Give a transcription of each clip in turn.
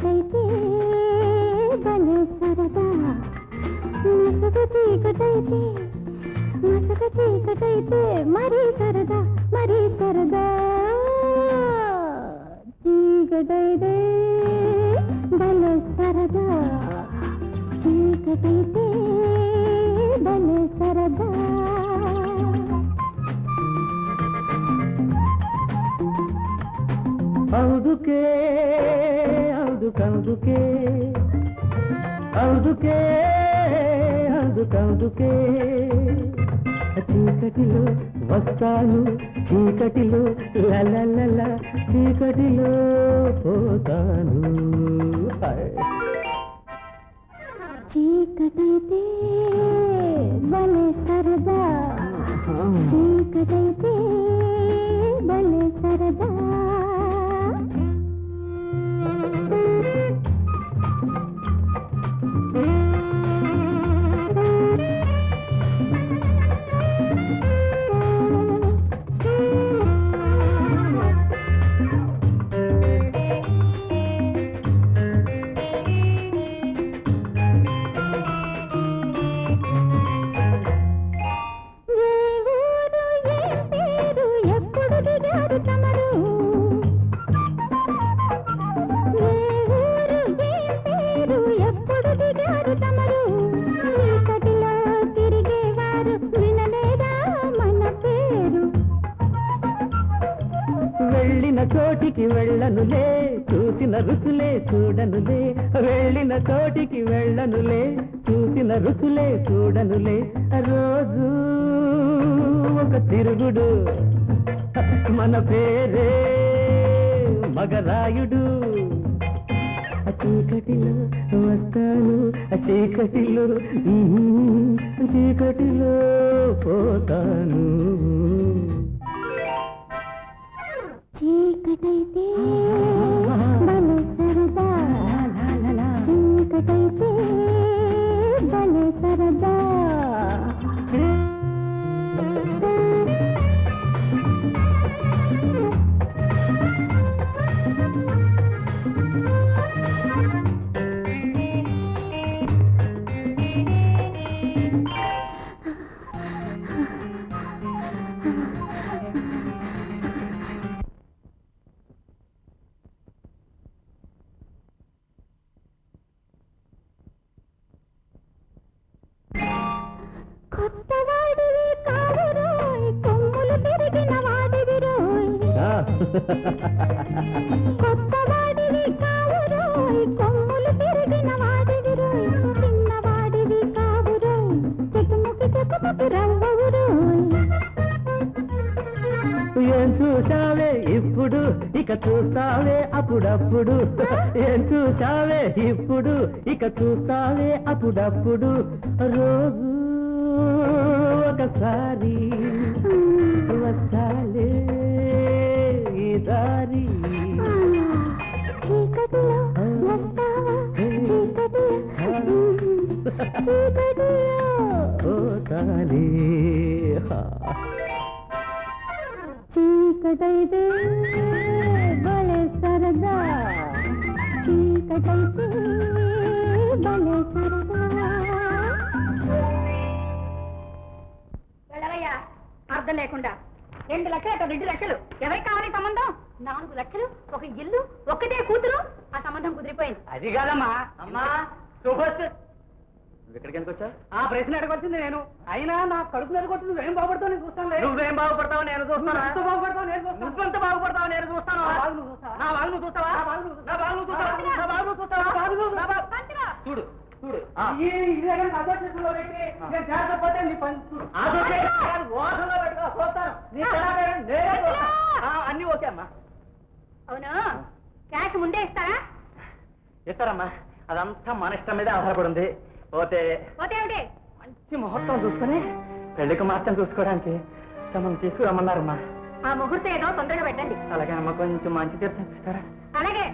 చీకటైతే భలే సరదా. మసక చీకటైతే మసక చీకటైతే మరీ సరదా మరీ సరదా. చీకటైతే భలే సరదా. చీకటైతే భలే సరదా. అందుకే అందుకే అందుకందుకే చీకటిలో వస్తాను చీకటిలో లలలల చీకటిలో పోతాను. చీకటైతే భలే సరదా. చీకటైతే చోటికి వెళ్ళనులే చూసిన రుచులే చూడనులే వెళ్ళిన చోటికి వెళ్ళనులే చూసిన రుచులే చూడనులే. రోజు ఒక తిరుగుడు మన పేరే మగరాయుడు. ఆ చీకటిలో వస్తాను ఆ చీకటిలో చీకటిలో పోతాను. చీకటైతే భలే ఇక చూస్తావే అప్పుడప్పుడు. ఏం చూసావే ఇప్పుడు? ఇక చూస్తావే అప్పుడప్పుడు. రోజు ఒకసారి వస్తాలే దారి. చీకటైతే సరదా. చీకటైతే భలే సరదా. వెళ్ళవయ్యా అర్థం లేకుండా. రెండు లక్షలు అటు రెండు లక్షలు. ఎవరికి కావాలి సంబంధం? నాలుగు లక్షలు ఒక ఇల్లు ఒక్కటే కూతురు. ఆ సంబంధం కుదిరిపోయింది. అది కాదమ్మా. అమ్మా శుభోస్ ఇక్కడికి ఎందుకు వచ్చా ఆ ప్రశ్న అడగొచ్చింది నేను. అయినా నా కడుపు నెలకొచ్చింది నువ్వేం బాగుపడతావు నేను చూస్తాను నువ్వేం బాగుపడతావు నేను చూస్తాను? ఎంత బాగుపడతావు నేను చూస్తాను. నువ్వెంత బాగుపడతావు నేను చూస్తాను? నా నువ్వు చూస్తావా? నా చూస్తావా? నా నా నా నా! చూడు చూడు. ఆ. ఈ ఇదే కానీ అసోసియేషన్లో పెట్టి నేను చేరకపోతే నీ పని చూడు. అసోసియేషన్ కాదు, ఓసంలో పెట్టుకో, చూస్తాను. నీ తెల్లగారు నేనే చూస్తాను. ఆ, అన్నీ ఓకే అమ్మా. అవును? క్యాష్ ముందే ఇస్తారా? ఇస్తారమ్మా. అదంతా మన ఇష్టం మీద ఆధారపడి ఉంది. పోతే పోతే ఏమిటి మంచి ముహూర్తం చూసుకొని పెళ్ళికి మాత్రం చూసుకోవడానికి తమను తీసుకురమ్మన్నారమ్మా. ఆ ముహూర్తం ఏదో తొందరగా పెట్టండి. అలాగే అమ్మ కొంచెం మంచి తీర్థం ఇస్తారా? అలాగే.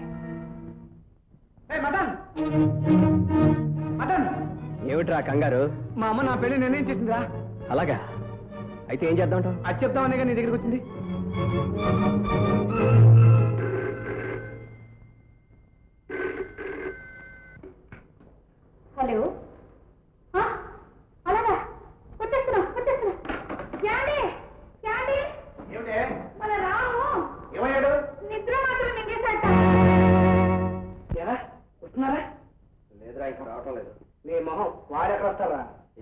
ఏయ్, మదన్ మదన్ ఏమిట్రా కంగారు? మా అమ్మ నా పెళ్ళి నిర్ణయం చేసిందిరా. అలాగా? అయితే ఏం చేద్దాం అది చెప్తామనే నీ దగ్గరికి వచ్చింది.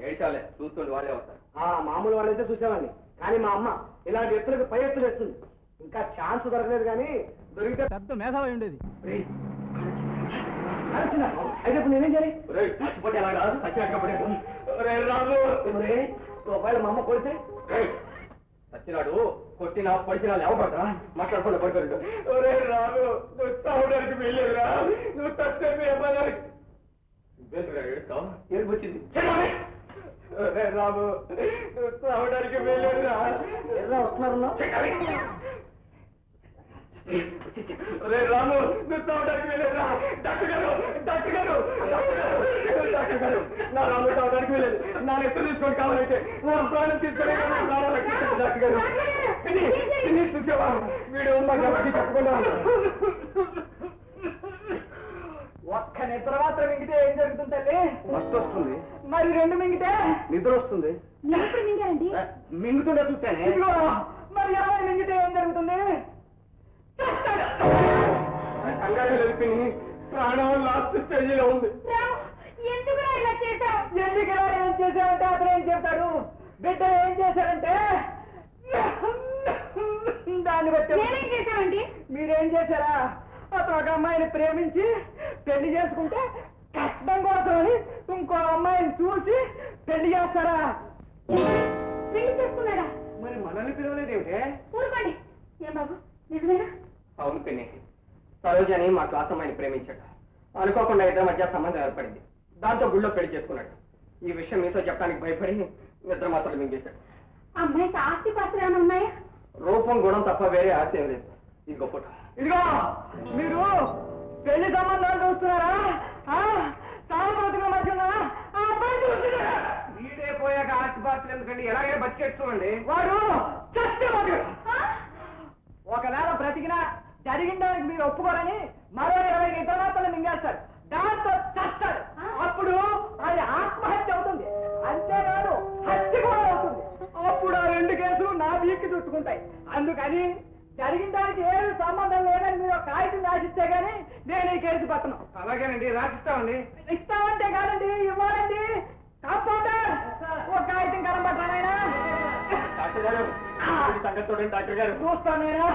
వేసాలే చూస్తుండే వాళ్ళే వస్తారు. ఆ మామూలు వాళ్ళైతే చూసేవాడిని. కానీ మా అమ్మ ఇలాంటి ఎత్తులకు పై ఎత్తులు వేస్తుంది ఇంకా ఛాన్స్ దొరకలేదు కానీ దొరికితే పెద్ద మేధావి ఉండేది. అయితే ఇప్పుడు నేనేం చేయాలి? ఒకవేళ మా అమ్మ కొడితే? ఒరేయ్, చచ్చినాడు కొట్టినా పడిచినా లేవబడరా మాట్లాడకుండా పడుకోండి రాము నువ్వు తాగడానికి వెళ్ళేదిరా నువ్వు తప్పే ఒరే రాము నువ్వు తాగడానికి వెళ్ళేదిరా ఎర్ర వస్తున్నారన్నా ఒరే రాము నువ్వు తాగడానికి వెళ్ళేదిరా డాక్టర్ గారు డాక్టర్ గారు డాక్టర్ గారు నా రాము తాగడానికి వెళ్ళేది నా ఎత్తు తీసుకొని కావాలంటే నా ప్రాణం తీసుకొని నా ప్రాణాలు రక్షించండి డాక్టర్ గారు పిన్ని, పిన్ని చూసావా వీడు మా ఎవరికి చెప్పకుండా ఒక్క నిద్ర మాత్రం మింగితే ఏం జరుగుతుంది తల్లి మస్తు వస్తుంది మరి రెండు మింగితే? నిద్ర వస్తుంది ఎప్పుడు మింగారండి మింగుతుండే చూస్తానే. ఇదిగో మరి ఇరవై మింగితే ఏం జరుగుతుంది? కంగారు ప్రాణం లాస్ట్ స్టేజీలో ఉంది. ఎందుకు ఇలా చేశావు? ఎందుకు ఇలా ఏం చేశారంటే అతను ఏం చెప్తాడు? బిడ్డ ఏం చేశారంటే? దాన్ని బట్టి నేనేం మీరేం చేశారా? అతను ఒక అమ్మాయిని ప్రేమించి పెళ్ళి చేసుకుంటే కష్టం కోసమని ఇంకో అమ్మాయిని చూసి పెళ్ళి చేస్తారా పెళ్ళి చేసుకున్నాడా? మరి మనల్ని పిలవలేదు ఏమిటే ఊరుకోండి. ఏం బాబు నిజమేనా? అవును పిన్ని సరోజని మా క్లాస్ అమ్మాయిని ప్రేమించాడు. అనుకోకుండా ఇద్దరి మధ్య సంబంధం ఏర్పడింది. దాంతో గుళ్ళో పెళ్ళి చేసుకున్నాడు. ఈ విషయం మీతో చెప్పడానికి భయపడి నిద్ర మాత్రం మింగేశాడు. అమ్మాయికి ఆస్తి పాత్రలు ఏమైనా ఉన్నాయా? రూపం గుణం తప్ప వేరే ఆశ ఏం లేదు. ఇది గొప్ప ఇదిగో మీరు పెళ్ళి సంబంధాలు చూస్తున్నారా? ఆ? సాగుబోతుల మధ్యన పోయాక ఆస్తి పాత్రలు ఎందుకండి? ఎలాగైనా బతికేసుకోండి వాడు చస్తే. ఒకవేళ బ్రతికినా జరిగిన దానికి మీరు ఒప్పుకోరని మరో ఇరవై ఇతరులను మింగేస్తారు. దాంతో చస్తాడు అప్పుడు అది ఆత్మహత్య అవుతుంది. అంతేకాదు హత్య కూడా అవుతుంది. అప్పుడు ఆ రెండు కేసులు నా వీక్కి చుట్టుకుంటాయి. అందుకని జరిగిన దానికి ఏమి సంబంధం లేదని మీరు ఒక కాగితం రాసిస్తే గానీ నేను ఈ కేసు పట్టను. అలాగేనండి రాసిస్తామండి. ఇస్తామంటే కాదండి ఇవ్వాలండి. కాంపౌండర్ ఒక కాగితం కనబడ్డానైనా డాక్టర్ గారు సంగతి చూడండి డాక్టర్ గారు. చూస్తాను నేనా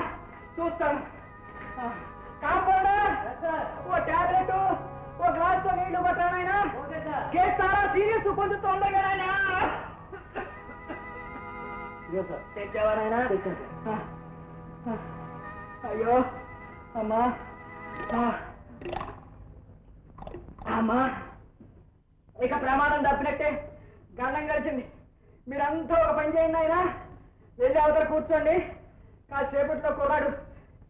చూస్తాను. కాంపౌండర్! ఓ టాబ్లెట్ ఓ గ్లాస్తో నీళ్ళు పట్టానైనా చాలా సీరియస్ కొంచెం తొందరగా నాయనా? తెచ్చావానైనా అయ్యో అమ్మా. అమ్మా. ఇక ప్రమాదం తప్పినట్టే గండం కలిసింది మీరంతా ఒక పని చేయండి ఆయన వెళ్ళి అవతల కూర్చోండి. కాసేపట్లో కుర్రాడు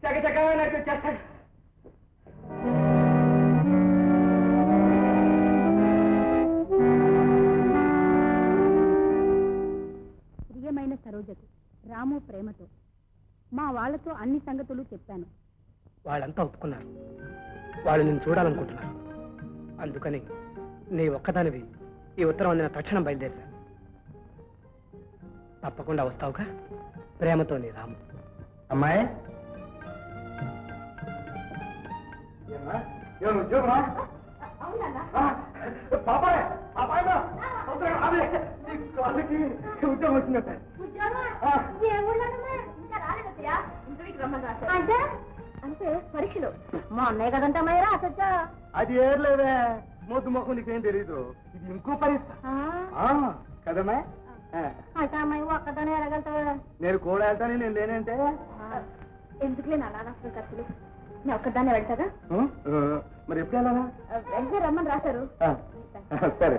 చకచకమైనట్టు చేస్తాడు ప్రియమైన సరోజకు రాము ప్రేమతో మా వాళ్ళతో అన్ని సంగతులు చెప్పాను. వాళ్ళంతా ఒప్పుకున్నారు. వాళ్ళు నేను చూడాలనుకుంటున్నారు. అందుకని నీ ఒక్కదానివి. ఈ ఉత్తరం అందిన తక్షణం బయలుదేరా తప్పకుండా వస్తావుగా? ప్రేమతో నీ రాము. అమ్మాయి? పాపాయ్ పాపాయ్ కాళ్ళకి ఉద్యోగం వచ్చిందట. అంటే? అంటే పరీక్షలు. మా అన్నయ్య కదంటే అమ్మాయి రాసొచ్చా అది ఏర్లేవే మొద్దు మొక్క నీకేం తెలీదు. ఇది ఇంకో పరీక్ష కదమ్మా? అయితే అమ్మాయి ఒక్కదానే నేను కూడా వెళ్తాను నేను లేనంటే? ఎందుకులే ఖర్చులు. నేను ఒక్కదాన్ని వెళ్తాగా? మరి ఎప్పుడు వెళ్ళాలా? వెంటనే రమ్మని రాశారు. సరే.